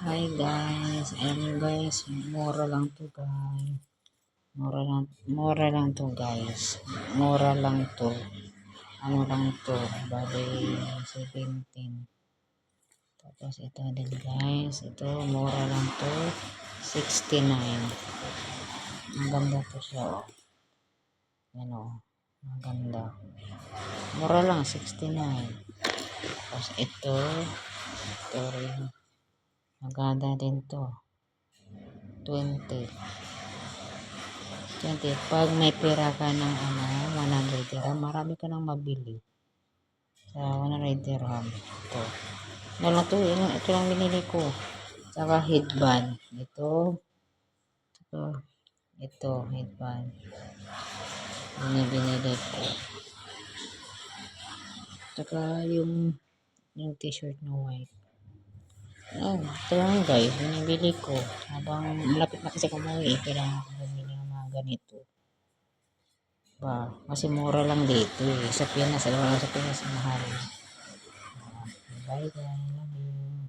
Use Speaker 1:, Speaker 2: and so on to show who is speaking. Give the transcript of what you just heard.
Speaker 1: Hi guys, ayun guys, mura lang to guys. Mura lang, mura lang to guys. Mura lang to. Ano lang to, bali 17. Tapos ito din guys, ito mura lang to, 69. Ang ganda to siya oh. Yan oh, ang ganda. Mura lang, 69. Tapos ito, ito rin. Maganda din to. 20. 20. Pag may pera ka ng ano, 100 dirham, marami ka nang mabili. Sa 100 dirham. Ito. Ano lang to, yun, ito lang binili ko. Saka headband. Ito. Ito. Ito, headband. Yun yung binili ko. Saka yung yung t-shirt na white. Oh, guys, binibili ko. Habang malapit na kasi kumuwi, kailangan ko bumili ng mga ganito. Ba, kasi mura lang dito eh. Sa Pinas, alam mo, sa Pinas mahal. Ah, Bye guys, love you.